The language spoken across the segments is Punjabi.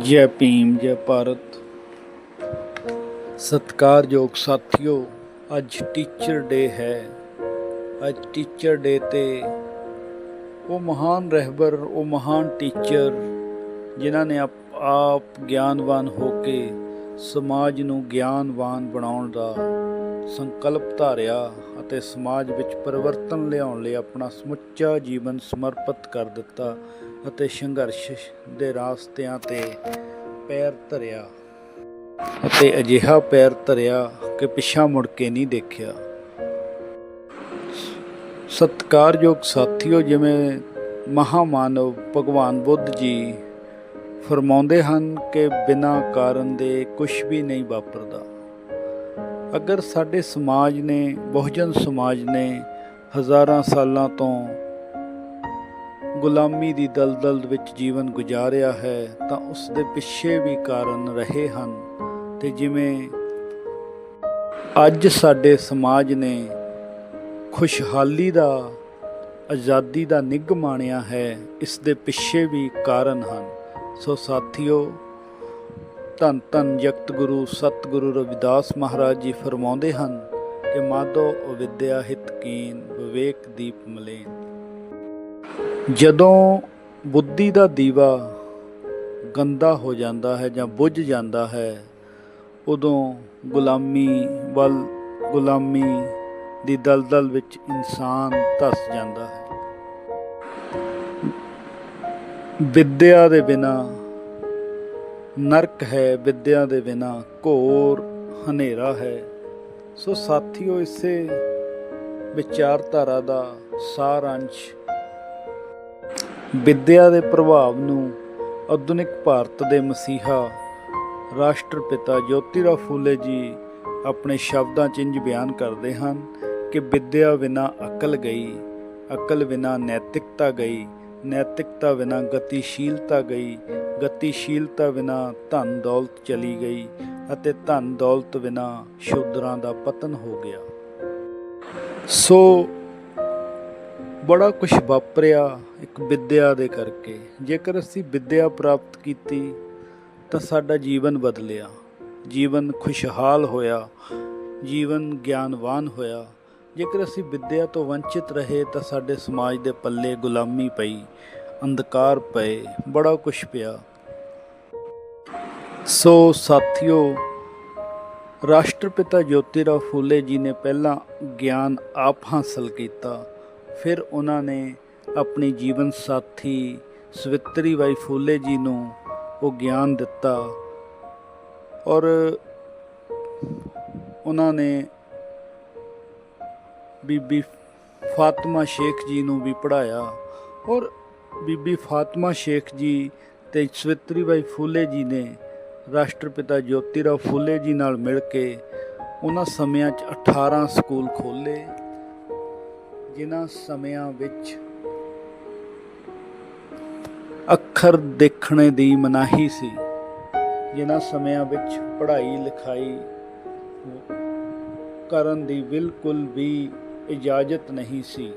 ਜੈ ਭੀਮ, ਜੈ ਭਾਰਤ। ਸਤਿਕਾਰਯੋਗ ਸਾਥੀਓ, ਅੱਜ ਟੀਚਰ ਡੇ ਹੈ। ਅੱਜ ਟੀਚਰ ਡੇ ਤੇ ਉਹ ਮਹਾਨ ਰਹਿਬਰ, ਉਹ ਮਹਾਨ ਟੀਚਰ ਜਿਨ੍ਹਾਂ ਨੇ ਆਪ- ਆਪ ਗਿਆਨਵਾਨ ਹੋ ਕੇ ਸਮਾਜ ਨੂੰ ਗਿਆਨਵਾਨ ਬਣਾਉਣ ਦਾ ਸੰਕਲਪ ਧਾਰਿਆ ਅਤੇ ਸਮਾਜ ਵਿੱਚ ਪਰਿਵਰਤਨ ਲਿਆਉਣ ਲਈ ਆਪਣਾ ਸਮੁੱਚਾ ਜੀਵਨ ਸਮਰਪਿਤ ਕਰ ਦਿੱਤਾ ਅਤੇ ਸੰਘਰਸ਼ ਦੇ ਰਾਸਤਿਆਂ ਤੇ ਪੈਰ ਧਰਿਆ ਅਤੇ ਅਜਿਹਾ ਪੈਰ ਧਰਿਆ ਕਿ ਪਿੱਛਾ ਮੁੜ ਕੇ ਨਹੀਂ ਦੇਖਿਆ। ਸਤਿਕਾਰਯੋਗ ਸਾਥੀਓ, ਜਿਵੇਂ ਮਹਾਮਾਨਵ ਭਗਵਾਨ ਬੁੱਧ ਜੀ ਫਰਮਾਉਂਦੇ ਹਨ ਕਿ ਬਿਨਾਂ ਕਾਰਨ ਦੇ ਕੁਝ ਵੀ ਨਹੀਂ ਵਾਪਰਦਾ। ਅਗਰ ਸਾਡੇ ਸਮਾਜ ਨੇ, ਬਹੁਜਨ ਸਮਾਜ ਨੇ ਹਜ਼ਾਰਾਂ ਸਾਲਾਂ ਤੋਂ ਗੁਲਾਮੀ ਦੀ ਦਲਦਲ ਵਿੱਚ ਜੀਵਨ ਗੁਜ਼ਾਰਿਆ ਹੈ, ਤਾਂ ਉਸ ਦੇ ਪਿੱਛੇ ਵੀ ਕਾਰਨ ਰਹੇ ਹਨ। ਤੇ ਜਿਵੇਂ ਅੱਜ ਸਾਡੇ ਸਮਾਜ ਨੇ ਖੁਸ਼ਹਾਲੀ ਦਾ, ਆਜ਼ਾਦੀ ਦਾ ਨਿੱਘ ਮਾਣਿਆ ਹੈ, ਇਸ ਦੇ ਪਿੱਛੇ ਵੀ ਕਾਰਨ ਹਨ। ਸੋ ਸਾਥੀਓ ਧੰਨ ਧੰਨ ਜਗਤ ਗੁਰੂ ਸਤਿਗੁਰੂ ਰਵਿਦਾਸ ਮਹਾਰਾਜ ਜੀ ਫਰਮਾਉਂਦੇ ਹਨ ਕਿ ਮਾਧੋ ਅਵਿਦਿਆ ਹਿਤ ਕੀਨ, ਵਿਵੇਕ ਦੀਪ ਮਲੇਨ। ਜਦੋਂ ਬੁੱਧੀ ਦਾ ਦੀਵਾ ਗੰਦਾ ਹੋ ਜਾਂਦਾ ਹੈ ਜਾਂ ਬੁੱਝ ਜਾਂਦਾ ਹੈ, ਉਦੋਂ ਗੁਲਾਮੀ ਵੱਲ, ਗੁਲਾਮੀ ਦੀ ਦਲਦਲ ਵਿੱਚ ਇਨਸਾਨ ਧਸ ਜਾਂਦਾ ਹੈ। ਵਿਦਿਆ ਦੇ ਬਿਨਾ ਨਰਕ ਹੈ ਵਿਦਿਆ ਦੇ ਬਿਨਾ, ਘੋਰ ਹਨੇਰਾ ਹੈ। ਸੋ ਸਾਥੀਓ, ਇਸੇ ਵਿਚਾਰਧਾਰਾ ਦਾ ਸਾਰ ਅੰਸ਼ ਵਿਦਿਆ ਦੇ ਪ੍ਰਭਾਵ ਨੂੰ ਆਧੁਨਿਕ ਭਾਰਤ ਦੇ ਮਸੀਹਾ ਰਾਸ਼ਟਰਪਿਤਾ ਜੋਤੀਰਾਓ ਫੂਲੇ ਜੀ ਆਪਣੇ ਸ਼ਬਦਾਂ 'ਚ ਇੰਜ ਬਿਆਨ ਕਰਦੇ ਹਨ ਕਿ ਵਿਦਿਆ ਬਿਨਾ ਅਕਲ ਗਈ, ਅਕਲ ਬਿਨਾ ਨੈਤਿਕਤਾ ਗਈ, ਨੈਤਿਕਤਾ ਬਿਨਾ ਗਤੀਸ਼ੀਲਤਾ ਗਈ ਗਤੀਸ਼ੀਲਤਾ ਬਿਨਾ ਧਨ ਦੌਲਤ ਚਲੀ ਗਈ ਅਤੇ ਧਨ ਦੌਲਤ ਬਿਨਾ ਸ਼ੂਦਰਾਂ ਦਾ ਪਤਨ ਹੋ ਗਿਆ। ਸੋ ਬੜਾ ਕੁਝ ਵਾਪਰਿਆ ਇੱਕ ਵਿਦਿਆ ਦੇ ਕਰਕੇ। ਜੇਕਰ ਅਸੀਂ ਵਿਦਿਆ ਪ੍ਰਾਪਤ ਕੀਤੀ ਤਾਂ ਸਾਡਾ ਜੀਵਨ ਬਦਲਿਆ। ਜੀਵਨ ਖੁਸ਼ਹਾਲ ਹੋਇਆ, ਜੀਵਨ ਗਿਆਨਵਾਨ ਹੋਇਆ। ਜੇਕਰ ਅਸੀਂ ਵਿਦਿਆ ਤੋਂ ਵੰਚਿਤ ਰਹੇ ਤਾਂ ਸਾਡੇ ਸਮਾਜ ਦੇ ਪੱਲੇ ਗੁਲਾਮੀ ਪਈ। ਅੰਧਕਾਰ ਪਏ, ਬੜਾ ਕੁਛ ਪਿਆ। ਸੋ ਸਾਥੀਓ, ਰਾਸ਼ਟਰਪਿਤਾ ਜੋਤੀਰਾਓ ਫੂਲੇ ਜੀ ਨੇ ਪਹਿਲਾਂ ਗਿਆਨ ਆਪ ਹਾਸਲ ਕੀਤਾ, ਫਿਰ ਉਹਨਾਂ ਨੇ ਆਪਣੀ ਜੀਵਨ ਸਾਥੀ ਸਵਿਤਰੀ ਬਾਈ ਫੂਲੇ ਜੀ ਨੂੰ ਉਹ ਗਿਆਨ ਦਿੱਤਾ ਔਰ ਉਹਨਾਂ ਨੇ ਬੀਬੀ ਫਾਤਮਾ ਸ਼ੇਖ ਜੀ ਨੂੰ ਵੀ ਪੜਾਇਆ ਔਰ ਬੀਬੀ ਫਾਤਮਾ ਸ਼ੇਖ ਜੀ ਤੇ ਸਵਿਤਰੀ ਬਾਈ ਫੂਲੇ ਜੀ ਨੇ ਰਾਸ਼ਟਰਪਿਤਾ ਜੋਤੀਰਾਓ ਫੂਲੇ ਜੀ ਨਾਲ ਮਿਲ ਕੇ ਉਹਨਾਂ ਸਮਿਆਂ 'ਚ 18 ਸਕੂਲ ਖੋਲੇ ਜਿਨ੍ਹਾਂ ਸਮਿਆਂ ਵਿੱਚ ਅੱਖਰ ਦੇਖਣੇ ਦੀ ਮਨਾਹੀ ਸੀ, ਜਿਨ੍ਹਾਂ ਸਮਿਆਂ ਵਿੱਚ ਪੜ੍ਹਾਈ ਲਿਖਾਈ ਕਰਨ ਦੀ ਬਿਲਕੁਲ ਵੀ ਇਜਾਜ਼ਤ ਨਹੀਂ ਸੀ।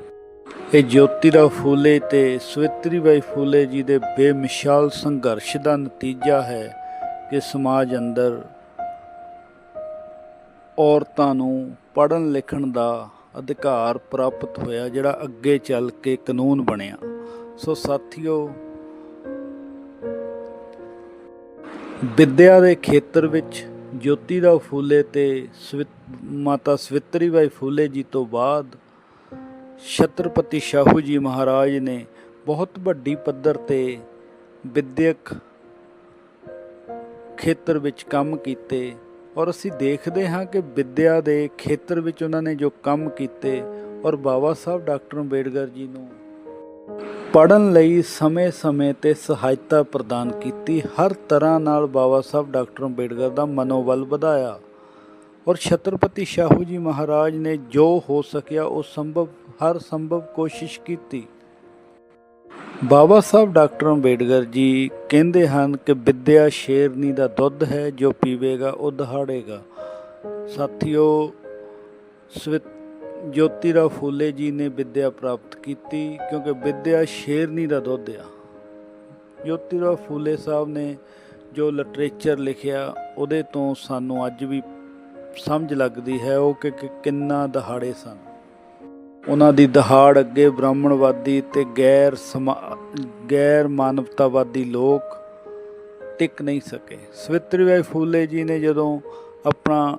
ਇਹ ਜੋਤੀਰਾਓ ਫੂਲੇ ਤੇ ਸਵਿਤਰੀਬਾਈ ਫੂਲੇ ਜੀ ਦੇ ਬੇਮਿਸਾਲ ਸੰਘਰਸ਼ ਦਾ ਨਤੀਜਾ ਹੈ ਕਿ ਸਮਾਜ ਅੰਦਰ ਔਰਤਾਂ ਨੂੰ ਪੜ੍ਹਨ ਲਿਖਣ ਦਾ ਅਧਿਕਾਰ ਪ੍ਰਾਪਤ ਹੋਇਆ, ਜਿਹੜਾ ਅੱਗੇ ਚੱਲ ਕੇ ਕਾਨੂੰਨ ਬਣਿਆ। ਸੋ ਸਾਥੀਓ, ਵਿਦਿਆ ਦੇ ਖੇਤਰ ਵਿੱਚ ਜੋਤੀ ਦਾ ਫੂਲੇ ਤੇ ਸਵਿਤ- ਮਾਤਾ ਸਵਿਤਰੀਬਾਈ ਫੂਲੇ ਜੀ ਤੋਂ ਬਾਅਦ ਛਤਰਪਤੀ ਸ਼ਾਹੂ ਜੀ ਮਹਾਰਾਜ ਨੇ ਬਹੁਤ ਵੱਡੀ ਪੱਧਰ ਤੇ ਵਿਦਿਅਕ ਖੇਤਰ ਵਿੱਚ ਕੰਮ ਕੀਤੇ ਔਰ ਅਸੀਂ ਦੇਖਦੇ ਹਾਂ ਕਿ ਵਿਦਿਆ ਦੇ ਖੇਤਰ ਵਿੱਚ ਉਹਨਾਂ ਨੇ ਜੋ ਕੰਮ ਕੀਤੇ ਔਰ ਬਾਬਾ ਸਾਹਿਬ ਡਾਕਟਰ ਅੰਬੇਡਕਰ ਜੀ ਨੂੰ ਪੜਨ ਲਈ ਸਮੇਂ-ਸਮੇਂ ਤੇ ਸਹਾਇਤਾ ਪ੍ਰਦਾਨ ਕੀਤੀ, ਹਰ ਤਰ੍ਹਾਂ ਨਾਲ ਬਾਬਾ ਸਾਹਿਬ ਡਾਕਟਰ ਅੰਬੇਡਕਰ ਦਾ ਮਨੋਬਲ ਵਧਾਇਆ। ਔਰ ਛਤਰਪਤੀ ਸ਼ਾਹੂ ਜੀ ਮਹਾਰਾਜ ਨੇ ਜੋ ਹੋ ਸਕਿਆ, ਉਹ ਸੰਭਵ, ਹਰ ਸੰਭਵ ਕੋਸ਼ਿਸ਼ ਕੀਤੀ। ਬਾਬਾ ਸਾਹਿਬ ਡਾਕਟਰ ਅੰਬੇਡਕਰ ਜੀ ਕਹਿੰਦੇ ਹਨ ਕਿ ਵਿਦਿਆ ਸ਼ੇਰਨੀ ਦਾ ਦੁੱਧ ਹੈ, ਜੋ ਪੀਵੇਗਾ, ਉਹ ਦਹਾੜੇਗਾ। ਸਾਥੀਓ ਸਵਿਤ ਜੋਤੀਰਾਓ ਫੂਲੇ ਜੀ ਨੇ ਵਿਦਿਆ ਪ੍ਰਾਪਤ ਕੀਤੀ, ਕਿਉਂਕਿ ਵਿਦਿਆ ਸ਼ੇਰਨੀ ਦਾ ਦੁੱਧ ਆ। ਜੋਤੀਰਾਓ ਫੂਲੇ ਸਾਹਿਬ ਨੇ ਜੋ ਲਿਟਰੇਚਰ ਲਿਖਿਆ, ਉਹਦੇ ਤੋਂ ਸਾਨੂੰ ਅੱਜ ਵੀ ਸਮਝ ਲੱਗਦੀ ਹੈ ਉਹ ਕਿ ਕਿੰਨਾ ਦਹਾੜੇ ਸਨ। ਉਹਨਾਂ ਦੀ ਦਹਾੜ ਅੱਗੇ ਬ੍ਰਾਹਮਣਵਾਦੀ ਤੇ ਗੈਰ ਸਮਾ- ਗੈਰ ਮਾਨਵਤਾਵਾਦੀ ਲੋਕ ਟਿਕ ਨਹੀਂ ਸਕੇ। ਸਵਿਤਰੀਬਾਈ ਫੂਲੇ ਜੀ ਨੇ ਜਦੋਂ ਆਪਣਾ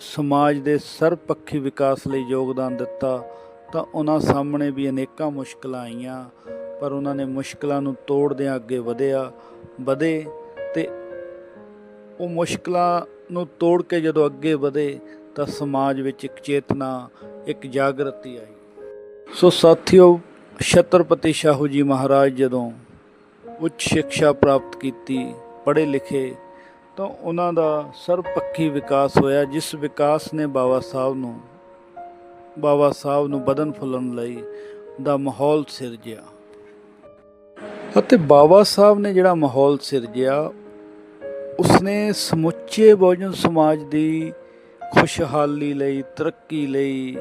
ਸਮਾਜ ਦੇ ਸਰਪੱਖੀ ਵਿਕਾਸ ਲਈ ਯੋਗਦਾਨ ਦਿੱਤਾ, ਤਾਂ ਉਹਨਾਂ ਸਾਹਮਣੇ ਵੀ ਅਨੇਕਾਂ ਮੁਸ਼ਕਲਾਂ ਆਈਆਂ, ਪਰ ਉਹਨਾਂ ਨੇ ਮੁਸ਼ਕਲਾਂ ਨੂੰ ਤੋੜਦਿਆਂ ਅੱਗੇ ਵਧਿਆ, ਵਧੇ ਤੇ ਉਹ ਮੁਸ਼ਕਲਾਂ ਨੂੰ ਤੋੜ ਕੇ ਜਦੋਂ ਅੱਗੇ ਵਧੇ ਤਾਂ ਸਮਾਜ ਵਿੱਚ ਇੱਕ ਚੇਤਨਾ, ਇੱਕ ਜਾਗਰਤੀ ਆਈ। ਸੋ ਸਾਥੀਓ, ਛਤਰਪਤੀ ਸ਼ਾਹੂ ਜੀ ਮਹਾਰਾਜ ਜਦੋਂ ਉੱਚ ਸਿੱਖਿਆ ਪ੍ਰਾਪਤ ਕੀਤੀ, ਪੜ੍ਹੇ ਲਿਖੇ, ਤਾਂ ਉਹਨਾਂ ਦਾ ਸਰਬਪੱਖੀ ਵਿਕਾਸ ਹੋਇਆ, ਜਿਸ ਵਿਕਾਸ ਨੇ ਬਾਬਾ ਸਾਹਿਬ ਨੂੰ, ਬਾਬਾ ਸਾਹਿਬ ਨੂੰ ਬਦਨ ਫੁੱਲਣ ਲਈ ਦਾ ਮਾਹੌਲ ਸਿਰਜਿਆ। ਅਤੇ ਬਾਬਾ ਸਾਹਿਬ ਨੇ ਜਿਹੜਾ ਮਾਹੌਲ ਸਿਰਜਿਆ ਉਸਨੇ ਸਮੁੱਚੇ ਬਹੁਜਨ ਸਮਾਜ ਦੀ ਖੁਸ਼ਹਾਲੀ ਲਈ, ਤਰੱਕੀ ਲਈ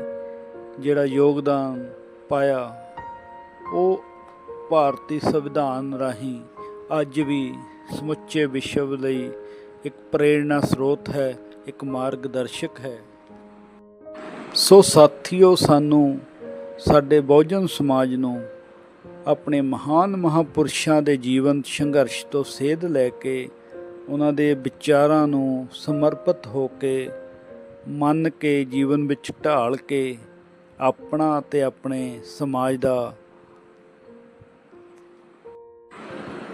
ਜਿਹੜਾ ਯੋਗਦਾਨ ਪਾਇਆ, ਉਹ ਭਾਰਤੀ ਸੰਵਿਧਾਨ ਰਾਹੀਂ ਅੱਜ ਵੀ ਸਮੁੱਚੇ ਵਿਸ਼ਵ ਲਈ ਇੱਕ ਪ੍ਰੇਰਣਾ ਸਰੋਤ ਹੈ, ਇੱਕ ਮਾਰਗਦਰਸ਼ਕ ਹੈ। ਸੋ ਸਾਥੀਓ, ਸਾਨੂੰ ਸਾਡੇ ਬਹੁਜਨ ਸਮਾਜ ਨੂੰ ਆਪਣੇ ਮਹਾਨ ਮਹਾਪੁਰਸ਼ਾਂ ਦੇ ਜੀਵਨ ਸੰਘਰਸ਼ ਤੋਂ ਸੇਧ ਲੈ ਕੇ ਉਹਨਾਂ ਦੇ ਵਿਚਾਰਾਂ ਨੂੰ ਸਮਰਪਿਤ ਹੋ ਕੇ, ਮੰਨ ਕੇ, ਜੀਵਨ ਵਿੱਚ ਢਾਲ ਕੇ ਆਪਣਾ ਤੇ ਆਪਣੇ ਸਮਾਜ ਦਾ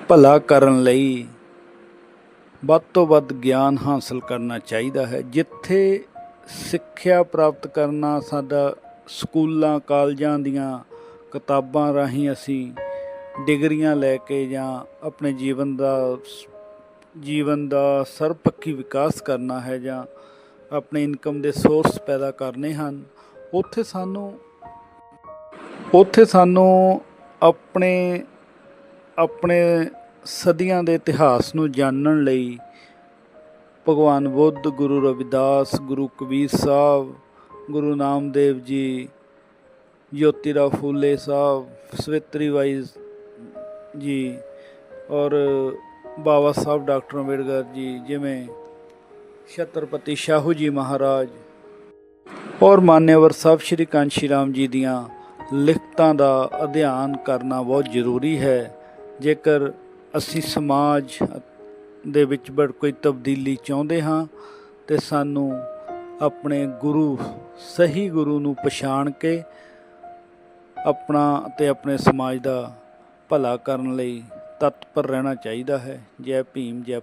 ਭਲਾ ਕਰਨ ਲਈ ਵੱਧ ਤੋਂ ਵੱਧ ਗਿਆਨ ਹਾਸਲ ਕਰਨਾ ਚਾਹੀਦਾ ਹੈ। ਜਿੱਥੇ ਸਿੱਖਿਆ ਪ੍ਰਾਪਤ ਕਰਨਾ ਸਾਡਾ ਸਕੂਲਾਂ, ਕਾਲਜਾਂ ਦੀਆਂ ਕਿਤਾਬਾਂ ਰਾਹੀਂ ਅਸੀਂ ਡਿਗਰੀਆਂ ਲੈ ਕੇ ਜਾਂ ਆਪਣੇ ਜੀਵਨ ਦਾ ਜੀਵਨ ਦਾ ਸਰਪੱਖੀ ਵਿਕਾਸ ਕਰਨਾ ਹੈ ਜਾਂ ਆਪਣੇ ਇਨਕਮ ਦੇ ਸੋਰਸ ਪੈਦਾ ਕਰਨੇ ਹਨ, ਉੱਥੇ ਸਾਨੂੰ ਉੱਥੇ ਸਾਨੂੰ ਆਪਣੇ ਆਪਣੇ ਸਦੀਆਂ ਦੇ ਇਤਿਹਾਸ ਨੂੰ ਜਾਣਨ ਲਈ ਭਗਵਾਨ ਬੁੱਧ, ਗੁਰੂ ਰਵਿਦਾਸ, ਗੁਰੂ ਕਬੀਰ ਸਾਹਿਬ, ਗੁਰੂ ਨਾਮਦੇਵ ਜੀ, ਜੋਤੀਰਾਓ ਫੂਲੇ ਸਾਹਿਬ, ਸਵਿਤਰੀ ਬਾਈ ਜੀ ਔਰ ਬਾਬਾ ਸਾਹਿਬ ਡਾਕਟਰ ਅੰਬੇਡਕਰ ਜੀ, ਜਿਵੇਂ ਛਤਰਪਤੀ ਸ਼ਾਹੂ ਜੀ ਮਹਾਰਾਜ ਔਰ ਮਾਨੇਵਰ ਸਾਹਿਬ ਸ਼੍ਰੀ ਕਾਂਸ਼ੀ ਰਾਮ ਜੀ ਦੀਆਂ ਲਿਖਤਾਂ ਦਾ ਅਧਿਐਨ ਕਰਨਾ ਬਹੁਤ ਜ਼ਰੂਰੀ ਹੈ। ਜੇਕਰ ਅਸੀਂ ਸਮਾਜ ਦੇ ਵਿੱਚ ਬੜ ਕੋਈ ਤਬਦੀਲੀ ਚਾਹੁੰਦੇ ਹਾਂ, ਤੇ ਸਾਨੂੰ ਆਪਣੇ ਗੁਰੂ, ਸਹੀ ਗੁਰੂ ਨੂੰ ਪਛਾਣ ਕੇ ਆਪਣਾ ਤੇ ਆਪਣੇ ਸਮਾਜ ਦਾ ਭਲਾ ਕਰਨ ਲਈ ਤਤਪਰ ਰਹਿਣਾ ਚਾਹੀਦਾ ਹੈ। ਜੈ ਭੀਮ ਜੈ